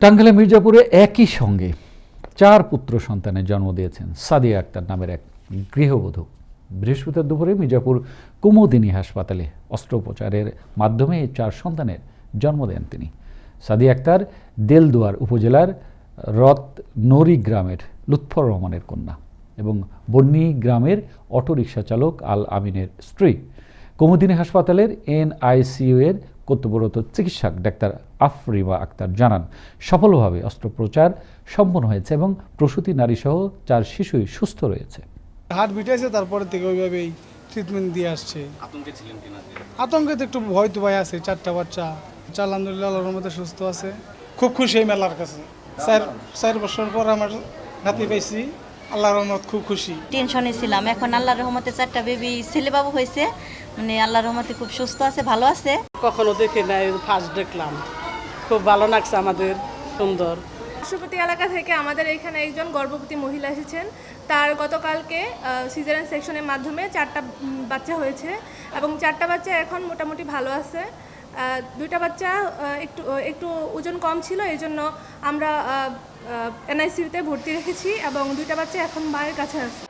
টাঙ্গাইলে মির্জাপুরে একই সঙ্গে চার পুত্র সন্তানের জন্ম দিয়েছেন। সাদিয়া আক্তার নামের এক গৃহবধূ। বৃহস্পতিবার দুপুরে মির্জাপুর কুমুদিনী হাসপাতালে অস্ত্রোপচারের মাধ্যমে চার সন্তানের জন্ম দেন তিনি। সাদিয়া আক্তার দেলদুয়ার উপজেলার রত নরি গ্রামের লুৎফর রহমানের কন্যা এবং বন্নি গ্রামের অটোরিকশা চালক আল আমিনের স্ত্রী। কুমুদিনী হাসপাতালের এনআইসিইউ এর কর্তব্যরত চিকিৎসক ডাক্তার আফরিমা আক্তার জানান সফলভাবে অস্ত্রোপচার সম্পন্ন হয়েছে এবং প্রসূতি নারীসহ চার শিশুই সুস্থ রয়েছে। হাত বিটেছে তারপরে থেকে ওইভাবেই ট্রিটমেন্ট দিয়ে আসছে। আতঙ্কে ছিলেন কিনা আতঙ্কে তো একটু ভয় তো ভয় আছে চারটা বাচ্চা। চার আলহামদুলিল্লাহ আল্লাহর মধ্যে সুস্থ আছে। খুব খুশি এই মেলার কাছে। চার চার বছর পর আমার নাতি পাইছি। আল্লাহর রহমত খুব খুশি। টেনশনে ছিলাম। এখন আল্লাহর রহমতে চারটা বেবি ছেলে বাবু হয়েছে। মানে আল্লাহর রহমতে খুব সুস্থ আছে ভালো আছে। কখনো দেখি নাই ফার্স্ট দেখলাম। খুব ভালো লাগছে আমাদের সুন্দর। পার্শ্ববর্তী এলাকা থেকে আমাদের এখানে একজন গর্ভবতী মহিলা এসেছেন। তার গতকালকে সিজারেন সেকশনের মাধ্যমে চারটা বাচ্চা হয়েছে এবং চারটা বাচ্চা এখন মোটামুটি ভালো আছে। দুইটা বাচ্চা একটু একটু ওজন কম ছিল এই জন্য আমরা এনআইসিউতে ভর্তি রেখেছি এবং দুইটা বাচ্চা এখন মায়ের কাছে আছে।